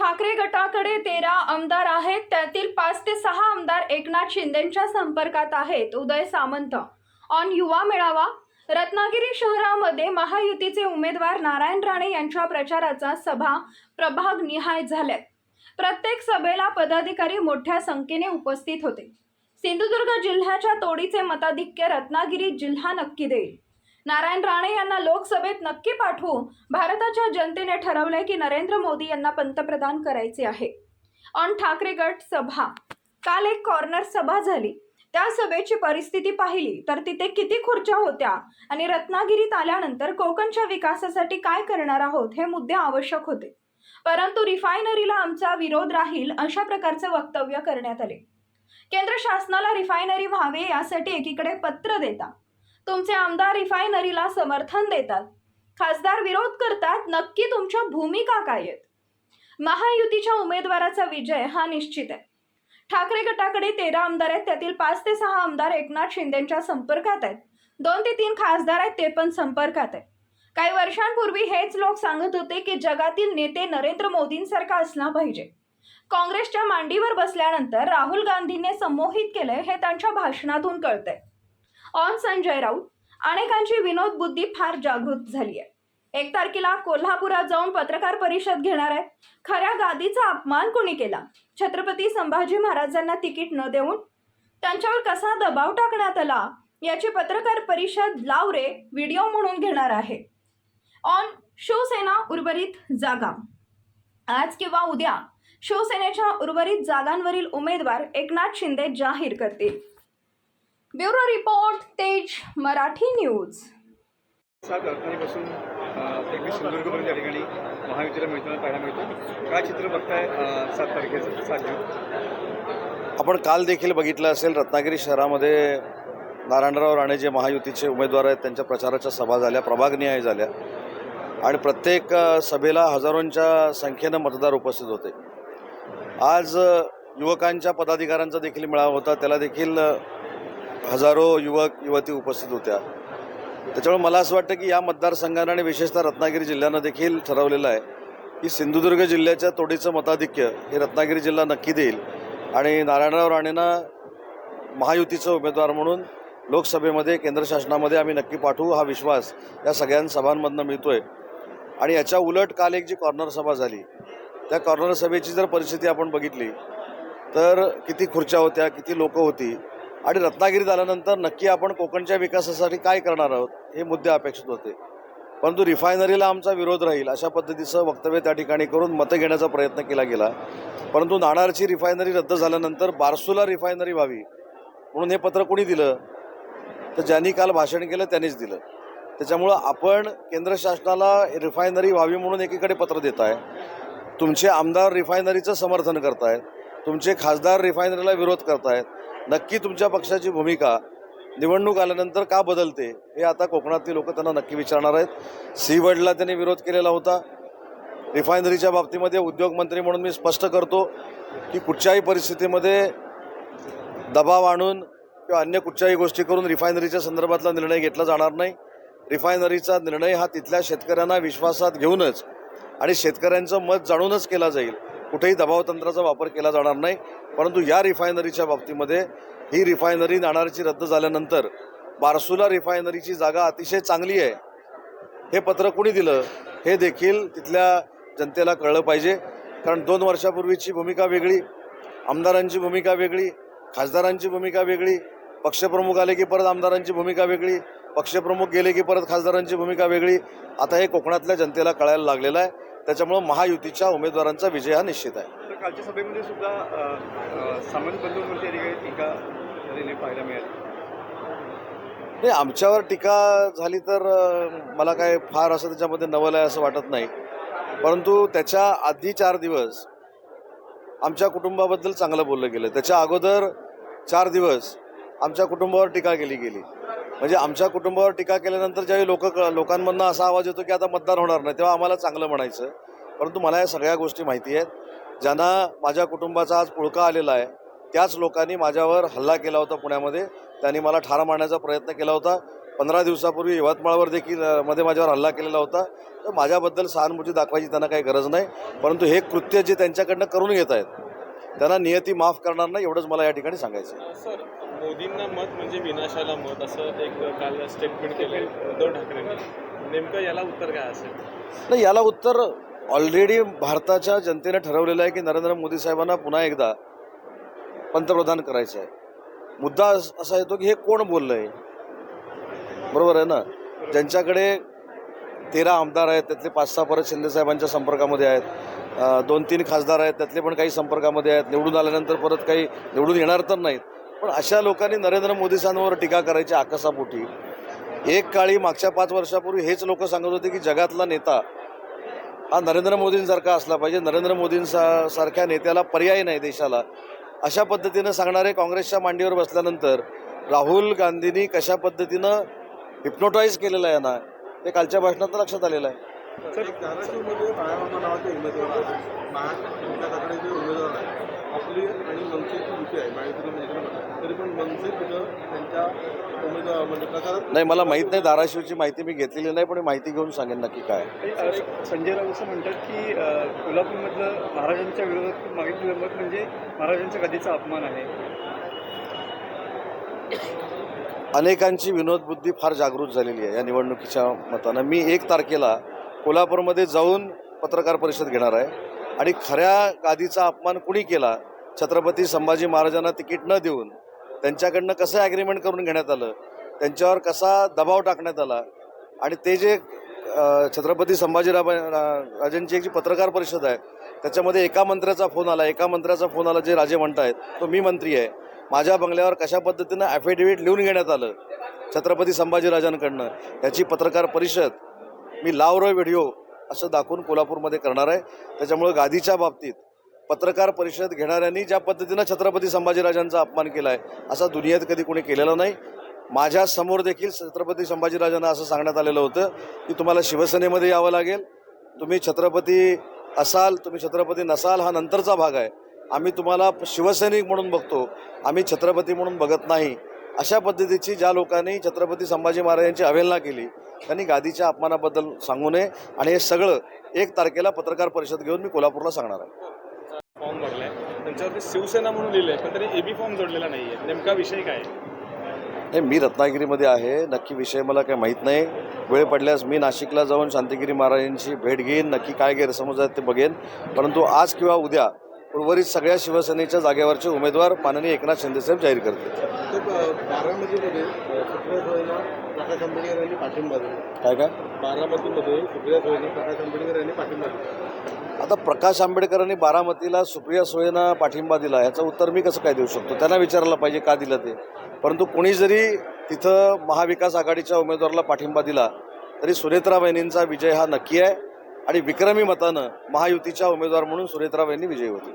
ठाकरे गटाकडे तेरा आमदार आहेत. त्यातील पाच ते सहा आमदार एकनाथ शिंदेच्या संपर्कात आहेत. उदय सामंत ऑन युवा मेळावा. रत्नागिरी शहरामध्ये महायुतीचे उमेदवार नारायण राणे यांच्या प्रचाराचा सभा प्रभाग निहाय झाल्यात. प्रत्येक सभेला पदाधिकारी मोठ्या संख्येने उपस्थित होते. सिंधुदुर्ग जिल्ह्याच्या तोडीचे मताधिक्य रत्नागिरी जिल्हा नक्की देईल. नारायण राणे यांना लोकसभेत नक्की पाठवू. भारताच्या जनतेने ठरवलंय की नरेंद्र मोदी यांना पंतप्रधान करायचे आहे. ऑन ठाकरे गट सभा. काल एक कॉर्नर सभा झाली. त्या सभेची परिस्थिती पाहिली तर तिथे किती खुर्च्या होत्या? आणि रत्नागिरीत आल्यानंतर कोकणच्या विकासासाठी काय करणार आहोत हे मुद्दे आवश्यक होते. परंतु रिफायनरीला आमचा विरोध राहील अशा प्रकारचे वक्तव्य करण्यात आले. केंद्र शासनाला रिफायनरी व्हावे यासाठी एकीकडे पत्र देता. तुमचे आमदार रिफायनरीला समर्थन देतात. खासदार विरोध करतात नक्की तुमच्या भूमिका काय आहेत? महायुतीच्या उमेदवाराचा विजय हा निश्चित आहे. ठाकरे गटाकडे तेरा आमदार आहेत त्यातील पाच ते सहा आमदार एकनाथ शिंदेच्या संपर्कात आहेत. दोन ते तीन खासदार आहेत ते पण संपर्कात आहेत. काही वर्षांपूर्वी हेच लोक सांगत होते की जगातील नेते नरेंद्र मोदींसारखा असला पाहिजे. काँग्रेसच्या मांडीवर बसल्यानंतर राहुल गांधींनी संमोहित केलंय हे त्यांच्या भाषणातून कळतंय. ऑन संजय राऊत. अनेकांची विनोद बुद्धी फार जागृत झाली आहे. एक तारखेला कोल्हापुरात जाऊन पत्रकार परिषद घेणार आहे. खऱ्या गादीचा अपमान कोणी केला? छत्रपती संभाजी महाराजांना तिकीट न देऊन? त्यांच्यावर कसा दबाव टाकण्यात आला? याची पत्रकार परिषद लावरे व्हिडिओ म्हणून घेणार आहे. ऑन शिवसेना उर्वरित जागा. आज किंवा उद्या शिवसेनेच्या उर्वरित जागांवरील उमेदवार एकनाथ शिंदे जाहीर करतील. ब्युरो रिपोर्ट तेज मराठी न्यूज. सात तारखेपासून एक सिंधुदुर्गपर्यंत या ठिकाणी महायुतीला मिळताना पाहायला मिळतं काय चित्र बघताय सात तारखेचं सात जून? आपण काल देखील बघितलं असेल रत्नागिरी शहरामध्ये नारायणराव राणे जे महायुतीचे उमेदवार आहेत त्यांच्या प्रचाराच्या सभा झाल्या प्रभागनिहाय झाल्या. आणि प्रत्येक सभेला हजारोंच्या संख्येनं मतदार उपस्थित होते. आज युवकांच्या पदाधिकाऱ्यांचा देखील मेळावा होता त्याला देखील हजारो युवक युवती उपस्थित होत्या. त्याच्यामुळे मला असं वाटतं की या मतदारसंघानं आणि विशेषतः रत्नागिरी जिल्ह्यानं देखील ठरवलेलं आहे की सिंधुदुर्ग जिल्ह्याच्या तोडीचं मताधिक्य हे रत्नागिरी जिल्हा नक्की देईल. आणि नारायणराव राणेंना महायुतीचा उमेदवार म्हणून लोकसभेमध्ये केंद्र शासनामध्ये आम्ही नक्की पाठवू हा विश्वास या सगळ्या सभांमधनं मिळतोय. आणि याच्या उलट काल एक जी कॉर्नर सभा झाली त्या कॉर्नर सभेची जर परिस्थिती आपण बघितली तर किती खुर्च्या होत्या किती लोकं होती आणि रत्नागिरीत आल्यानंतर नक्की आपण कोकणच्या विकासासाठी काय करणार आहोत हे मुद्दे अपेक्षित होते. परंतु रिफायनरीला आमचा विरोध राहील अशा पद्धतीचं वक्तव्य त्या ठिकाणी करून मतं घेण्याचा प्रयत्न केला गेला. परंतु नाणारची रिफायनरी रद्द झाल्यानंतर बारसूला रिफायनरी व्हावी म्हणून हे पत्र कोणी दिलं? तर ज्यांनी काल भाषण केलं त्यांनीच दिलं. त्याच्यामुळं आपण केंद्र शासनाला रिफायनरी व्हावी म्हणून एकीकडे पत्र देत आहे तुमचे आमदार रिफायनरीचं समर्थन करतायत. तुमचे खासदार रिफायनरीला विरोध करतायत. नक्की तुमच्या पक्षाची भूमिका निवडणूक आल्यानंतर का बदलते हे आता कोकणातली लोक त्यांना नक्की विचारणार आहेत. सी त्यांनी विरोध केलेला होता. रिफायनरीच्या बाबतीमध्ये उद्योगमंत्री म्हणून मी स्पष्ट करतो की कुठच्याही परिस्थितीमध्ये दबाव आणून किंवा अन्य कुठच्याही गोष्टी करून रिफायनरीच्या संदर्भातला निर्णय घेतला जाणार नाही. रिफायनरीचा निर्णय हा तिथल्या शेतकऱ्यांना विश्वासात घेऊनच आणि शेतकऱ्यांचं मत जाणूनच केला जाईल. कुठेही दबावतंत्राचा वापर केला जाणार नाही परंतु या रिफायनरीच्या बाबतीमध्ये ही रिफायनरी नाणारची रद्द झाल्यानंतर बारसुला रिफायनरीची जागा अतिशय चांगली आहे. हे पत्र कुणी दिलं हे देखील तिथल्या जनतेला कळलं पाहिजे. कारण दोन वर्षापूर्वीची भूमिका वेगळी आमदारांची भूमिका वेगळी खासदारांची भूमिका वेगळी पक्षप्रमुख आले की परत आमदारांची भूमिका वेगळी पक्षप्रमुख गेले की परत खासदारांची भूमिका वेगळी. आता हे कोकणातल्या जनतेला कळायला लागलेलं आहे. त्याच्यामुळं महायुतीच्या उमेदवारांचा विजय हा निश्चित आहे. तर कालच्या सभेमध्ये सुद्धा सामंत बंधूंवरती टीका झालेली पाहायला मिळाली. नाही आमच्यावर टीका झाली तर अ, मला काय फार असं त्याच्यामध्ये नवल आहे असं वाटत नाही. परंतु त्याच्या आधी चार दिवस आमच्या कुटुंबाबद्दल चांगलं बोललं गेलं. त्याच्या अगोदर चार दिवस आमच्या कुटुंबावर टीका केली गेली. म्हणजे आमच्या कुटुंबावर टीका केल्यानंतर ज्यावेळी लोक लोकांमधनं असा आवाज येतो की आता मतदान होणार नाही तेव्हा आम्हाला चांगलं म्हणायचं. परंतु मला या सगळ्या गोष्टी माहिती आहेत. ज्यांना माझ्या कुटुंबाचा आज पुळका आलेला आहे त्याच लोकांनी माझ्यावर हल्ला केला होता पुण्यामध्ये. त्यांनी मला ठार मारण्याचा प्रयत्न केला होता. पंधरा दिवसापूर्वी यवतमाळवर देखील मध्ये माझ्यावर हल्ला केलेला होता. तर माझ्याबद्दल सहानुभूती दाखवायची त्यांना काही गरज नाही. परंतु हे कृत्य जे त्यांच्याकडनं करून घेत आहेत त्यांना नियती माफ करणार नाही एवढंच मला या ठिकाणी सांगायचं आहे. सर मोदींना मत म्हणजे विनाशाला मत असं एक काल स्टेटमेंट केले उद्धव ठाकरेंनी. नेमकं याला उत्तर काय असेल? नाही याला उत्तर ऑलरेडी भारताच्या जनतेने ठरवलेलं आहे की नरेंद्र मोदी साहेबांना पुन्हा एकदा पंतप्रधान करायचं आहे. मुद्दा अस- असा येतो की हे कोण बोललं आहे बरोबर आहे ना? ज्यांच्याकडे तेरा आमदार आहेत त्यातले पाच सहा परत शिंदेसाहेबांच्या संपर्कामध्ये आहेत. दोन तीन खासदार आहेत त्यातले पण काही संपर्कामध्ये आहेत निवडून आल्यानंतर परत काही निवडून येणार तर नाहीत. पण अशा लोकांनी नरेंद्र मोदी साहेबांवर टीका करायची आकसापोटी. एक काळी मागच्या पाच वर्षापूर्वी हेच लोक सांगत होते की जगातला नेता हा नरेंद्र मोदींसारखा असला पाहिजे. नरेंद्र मोदींसा सारख्या नेत्याला पर्याय नाही देशाला. अशा पद्धतीनं सांगणारे काँग्रेसच्या मांडीवर बसल्यानंतर राहुल गांधींनी कशा पद्धतीनं हिप्नोटाईज केलेलं आहे ना ते कालच्या भाषणात लक्षात आलेलं आहे. धाराशिवमध्ये बाळामामा नावाचे उमेदवार आहेत. महाविकासाकडे जे उमेदवार आहेत आपली आणि मनसेची युती आहे म्हणजे तरी पण मनसे तिथं त्यांच्या उमेदवार म्हणजे नाही मला माहीत नाही धाराशिवची माहिती मी घेतलेली नाही पण मी माहिती घेऊन सांगेन नक्की काय संजय राऊत असं म्हणतात की कोल्हापूरमधलं महाराजांच्या विरोधात मागितलेलं मत म्हणजे महाराजांच्या गदीचा अपमान आहे. अनेकांची विनोदबुद्धी फार जागृत झालेली आहे या निवडणुकीच्या मतानं. मी एक तारखेला कोल्हापूरमध्ये जाऊन पत्रकार परिषद घेणार आहे. आणि खऱ्या गादीचा अपमान कुणी केला? छत्रपती संभाजी महाराजांना तिकीट न देऊन त्यांच्याकडनं कसं ॲग्रीमेंट करून घेण्यात आलं? त्यांच्यावर कसा दबाव टाकण्यात आला? आणि ते जे छत्रपती छत्रपती संभाजीराव राजांची एक जी पत्रकार परिषद आहे त्याच्यामध्ये एका मंत्र्याचा फोन आला. एका मंत्र्याचा फोन आला जे राजे म्हणतायत तो मी मंत्री आहे. माझ्या बंगल्यावर कशा पद्धतीनं ॲफिडेव्हिट लिहून घेण्यात आलं? छत्रपती संभाजीराजांकडनं. याची पत्रकार परिषद मी लावरो व्हिडिओ असं दाखवून कोल्हापूरमध्ये करणार आहे. त्याच्यामुळं गादीच्या बाबतीत पत्रकार परिषद घेणाऱ्यांनी ज्या पद्धतीनं छत्रपती संभाजीराजांचा अपमान केला आहे असा दुनियेत कधी कोणी केलेला नाही. माझ्यासमोर देखील छत्रपती संभाजीराजांना असं सांगण्यात आलेलं होतं की तुम्हाला शिवसेनेमध्ये यावं लागेल. तुम्ही छत्रपती असाल तुम्ही छत्रपती नसाल हा नंतरचा भाग आहे. आम्ही तुम्हाला शिवसैनिक म्हणून बघतो. आम्ही छत्रपती म्हणून बघत नाही. अशा पद्धतीची ज्या लोकांनी छत्रपती संभाजी महाराजांची अवहेलना केली त्यांनी गादीच्या अपमानाबद्दल सांगू नये आणि हे सगळं एक तारखेला पत्रकार परिषद घेऊन मी कोल्हापूरला सांगणार आहे. फॉर्म भरलाय. त्यांच्यावरती शिवसेना म्हणून लिहिलंय पण तरी एबी फॉर्म जोडलेला नाहीये. नेमका विषय काय? नाही मी रत्नागिरीमध्ये आहे. नक्की विषय मला काही माहीत नाही. वेळ पडल्यास मी नाशिकला जाऊन शांतिगिरी महाराजांची भेट घेईन. नक्की काय गैरसमज आहेत ते बघेन. परंतु आज किंवा उद्या उर्वरित सगळ्या शिवसेनेच्या जागेवरचे उमेदवार माननीय एकनाथ शिंदेसाहेब जाहीर करतील. बारामतीमध्ये सुप्रिया सुळेंना प्रकाश आंबेडकर यांनी पाठिंबा दिला. काय काय? बारामतीमध्ये सुप्रिया सुळेंना प्रकाश आंबेडकर यांनी पाठिंबा दिला. आता प्रकाश आंबेडकरांनी बारामतीला सुप्रिया सुळेंना पाठिंबा दिला ह्याचं उत्तर मी कसं काय देऊ शकतो? त्यांना विचारायला पाहिजे का दिलं ते. परंतु कोणी जरी तिथं महाविकास आघाडीच्या उमेदवाराला पाठिंबा दिला तरी सुनेत्रा बहिणींचा विजय हा नक्की आहे. आणि विक्रमी मतानं महायुतीच्या उमेदवार म्हणून सुनेत्रा बहिणी विजयी होतील